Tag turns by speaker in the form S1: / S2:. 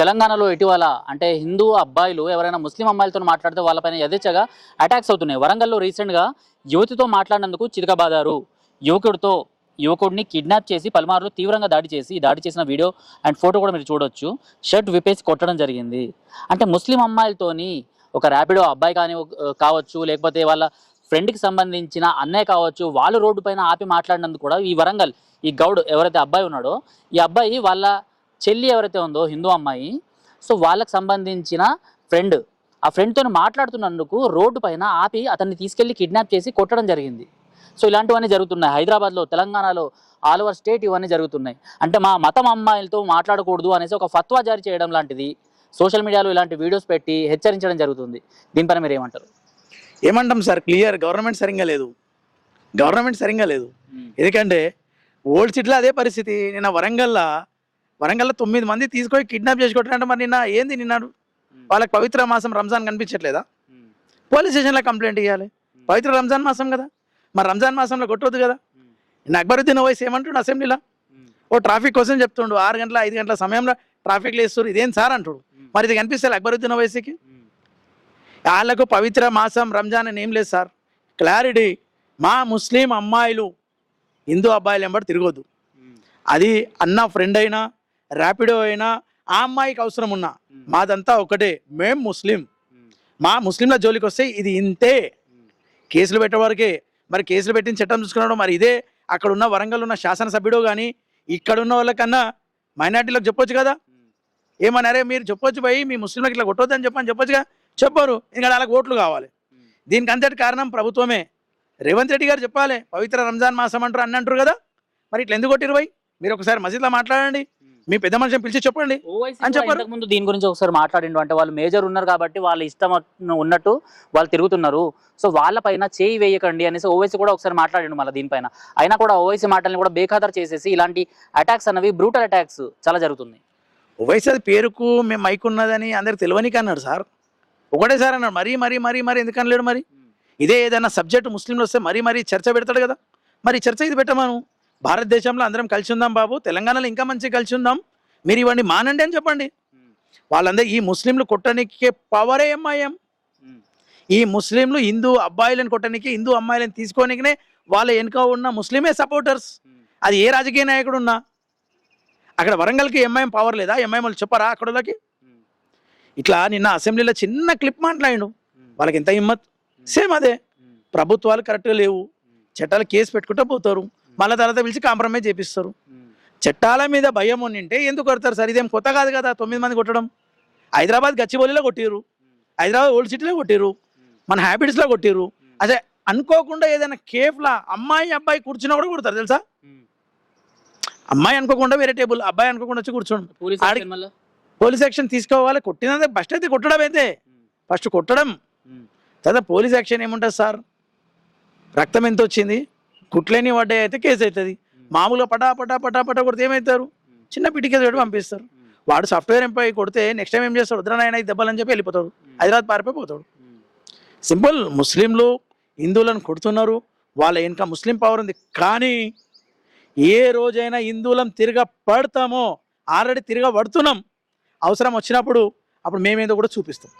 S1: తెలంగాణలో ఇటీవల అంటే హిందూ అబ్బాయిలు ఎవరైనా ముస్లిం అమ్మాయిలతో మాట్లాడితే వాళ్ళపైన యథేచ్ఛగా అటాక్స్ అవుతున్నాయి. వరంగల్లో రీసెంట్గా యువతితో మాట్లాడినందుకు చితకబాదారు. యువకుడితో యువకుడిని కిడ్నాప్ చేసి పలుమార్లు తీవ్రంగా దాడి చేసి దాడి చేసిన వీడియో అండ్ ఫోటో కూడా మీరు చూడొచ్చు. షర్ట్ విప్పేసి కొట్టడం జరిగింది. అంటే ముస్లిం అమ్మాయిలతోని ఒక ర్యాపిడో అబ్బాయి కానీ కావచ్చు లేకపోతే వాళ్ళ ఫ్రెండ్కి సంబంధించిన అన్నయ్య కావచ్చు వాళ్ళు రోడ్డు పైన ఆపి మాట్లాడినందుకు కూడా ఈ వరంగల్ ఈ గౌడ్ ఎవరైతే అబ్బాయి ఉన్నాడో ఈ అబ్బాయి వాళ్ళ చెల్లి ఎవరైతే ఉందో హిందూ అమ్మాయి సో వాళ్ళకి సంబంధించిన ఫ్రెండ్ ఆ ఫ్రెండ్తో మాట్లాడుతున్నందుకు రోడ్డు పైన ఆపి అతన్ని తీసుకెళ్ళి కిడ్నాప్ చేసి కొట్టడం జరిగింది. సో ఇలాంటివన్నీ జరుగుతున్నాయి. హైదరాబాద్లో తెలంగాణలో ఆల్ ఓవర్ స్టేట్ ఇవన్నీ జరుగుతున్నాయి. అంటే మా మతం అమ్మాయిలతో మాట్లాడకూడదు అనేసి ఒక ఫత్వా జారీ చేయడం లాంటిది సోషల్ మీడియాలో ఇలాంటి వీడియోస్ పెట్టి హెచ్చరించడం జరుగుతుంది. దీనిపైన మీరు ఏమంటారు
S2: ఏమంటాం సార్? క్లియర్ గవర్నమెంట్ సరిగ్గా లేదు. గవర్నమెంట్ సరిగ్గా లేదు. ఎందుకంటే ఓల్డ్ సిటీలో అదే పరిస్థితి. నిన్న వరంగల్లా వరంగల్లో తొమ్మిది మంది తీసుకొని కిడ్నాప్ చేసి కొట్టారంటే మరి నిన్న. ఏంది నిన్నాడు? వాళ్ళకి పవిత్ర మాసం రంజాన్ కనిపించట్లేదా? పోలీస్ స్టేషన్లో కంప్లైంట్ ఇవ్వాలి పవిత్ర రంజాన్ మాసం కదా. మరి రంజాన్ మాసంలో కొట్టొద్దు కదా. నిన్న అక్బరుద్దీన్ ఓవైస్ ఏమంటుండు అసెంబ్లీలో? ఓ ట్రాఫిక్ కోసం చెప్తుండు. ఆరు గంటల ఐదు గంటల సమయంలో ట్రాఫిక్లు వేస్తారు ఇదేం సార్ అంటుడు? మరి ఇది కనిపిస్తుంది అక్బరుద్దీన్ ఓవైసీకి? వాళ్ళకు పవిత్ర మాసం రంజాన్ అని ఏం లేదు సార్. క్లారిటీ మా ముస్లిం అమ్మాయిలు హిందూ అబ్బాయిలు ఎంబడి తిరగొద్దు. అది అన్న ఫ్రెండ్ అయినా ర్యాపిడో అయినా ఆ అమ్మాయికి అవసరం ఉన్నా మాదంతా ఒకటే. మేం ముస్లిం. మా ముస్లింల జోలికి వస్తే ఇది ఇంతే. కేసులు పెట్టేవారికే. మరి కేసులు పెట్టిన చట్టం చూసుకున్నాడు మరి ఇదే. అక్కడ ఉన్న వరంగల్ ఉన్న శాసనసభ్యుడు కానీ ఇక్కడ ఉన్న వాళ్ళకన్నా మైనార్టీలకు చెప్పొచ్చు కదా? ఏమన్నారే? మీరు చెప్పొచ్చు పోయి మీ ముస్లింలకు ఇట్లా కొట్టొద్దని చెప్పని చెప్పొచ్చుగా? చెప్పరు. ఇంకా వాళ్ళకి ఓట్లు కావాలి. దీనికి అంతటి కారణం ప్రభుత్వమే. రేవంత్ రెడ్డి గారు చెప్పాలి. పవిత్ర రంజాన్ మాసం అంటారు అని అంటారు కదా? మరి ఇట్లా ఎందుకు కొట్టిరు పోయి మీరు ఒకసారి మసీద్లో మాట్లాడండి. మీ పెద్ద మనిషిని పిలిచి చెప్పండి. అని చెప్పారు.
S1: ముందు దీని గురించి ఒకసారి మాట్లాడిండు అంటే వాళ్ళు మేజర్ ఉన్నారు కాబట్టి వాళ్ళ ఇష్టం ఉన్నట్టు వాళ్ళు తిరుగుతున్నారు. సో వాళ్ళ పైన చేయి వేయకండి అనేసి ఓవైసీ కూడా ఒకసారి మాట్లాడిండు మళ్ళీ దీనిపైన. అయినా కూడా ఓవైసీ మాటల్ని కూడా బేఖాతరు చేసేసి ఇలాంటి అటాక్స్ అనేవి బ్రూటల్ అటాక్స్ చాలా జరుగుతుంది.
S2: వయసు అది పేరుకు మేము మైక్ ఉన్నదని అందరికి తెలియనికి అన్నాడు సార్. ఒకటే సార్ అన్నాడు మరీ మరీ మరీ మరీ ఎందుకు అనలేడు మరి ఇదే ఏదైనా సబ్జెక్ట్ ముస్లింలు వస్తే మరీ మరీ చర్చ పెడతాడు కదా? మరి చర్చ ఇది పెట్టమను భారతదేశంలో అందరం కలిసి ఉందాం బాబు తెలంగాణలో ఇంకా మంచిగా కలిసి ఉందాం. మీరు ఇవ్వండి మానండి అని చెప్పండి. వాళ్ళందరూ ఈ ముస్లింలు కొట్టడానికి పవరే ఎంఐఎం ఈ ముస్లింలు హిందూ అబ్బాయిలను కొట్టడానికి హిందూ అమ్మాయిలను తీసుకోనికనే వాళ్ళ వెనుక ఉన్న ముస్లిమే సపోర్టర్స్ అది ఏ రాజకీయ నాయకుడు ఉన్నా. అక్కడ వరంగల్కి ఎంఐఎం పవర్ లేదా? ఎంఐఎం వాళ్ళు చెప్పారా అక్కడ ఇట్లా నిన్న అసెంబ్లీలో చిన్న క్లిప్ మాట్లాడిండు. వాళ్ళకి ఎంత హిమ్మత్? సేమ్ అదే. ప్రభుత్వాలు కరెక్ట్గా లేవు. చట్టాలు కేసు పెట్టుకుంటూ పోతారు. మళ్ళీ తర్వాత పిలిచి కాంప్రమైజ్ చేపిస్తారు. చట్టాల మీద భయం ఉండింటే ఎందుకు కొడతారు సార్? ఇదేం కొత్త కాదు కదా తొమ్మిది మంది కొట్టడం. హైదరాబాద్ గచ్చిబౌలిలో కొట్టిర్రు. హైదరాబాద్ ఓల్డ్ సిటీలో కొట్టిర్రు. మన హ్యాబిట్స్లో కొట్టిర్రు. అదే అనుకోకుండా ఏదైనా కేఫ్లా అమ్మాయి అబ్బాయి కూర్చున్నా కూడా కొడతారు తెలుసా? అమ్మాయి అనుకోకుండా వేరే టేబుల్ అబ్బాయి అనుకోకుండా వచ్చి కూర్చోండి? పోలీస్ యాక్షన్ తీసుకోవాలి. కొట్టినదే ఫస్ట్ అయితే కొట్టడం అయితే. ఫస్ట్ కొట్టడం. తర్వాత పోలీస్ యాక్షన్ ఏముంటుంది సార్? రక్తం ఎంత వచ్చింది? కుట్లేని పడ్డాయి అయితే కేసు అవుతుంది. మామూలుగా పటా పటా పటా పటా కొడితే ఏమవుతారు? చిన్న పిటి కేసు పెట్టి పంపిస్తారు. వాడు సాఫ్ట్వేర్ ఎంప్లాయీ కొడితే నెక్స్ట్ టైం ఏం చేస్తాడు? వద్దురాయన దెబ్బలని చెప్పి వెళ్ళిపోతాడు. హైదరాబాద్ పారిపోతాడు సింపుల్ ముస్లింలు హిందువులను కొడుతున్నారు. వాళ్ళ వెనుక ముస్లిం పవర్ ఉంది. కానీ ఏ రోజైనా హిందువులం తిరగ పడతామో ఆల్రెడీ తిరగ పడుతున్నాం. అవసరం వచ్చినప్పుడు అప్పుడు మేమేందో కూడా చూపిస్తాం.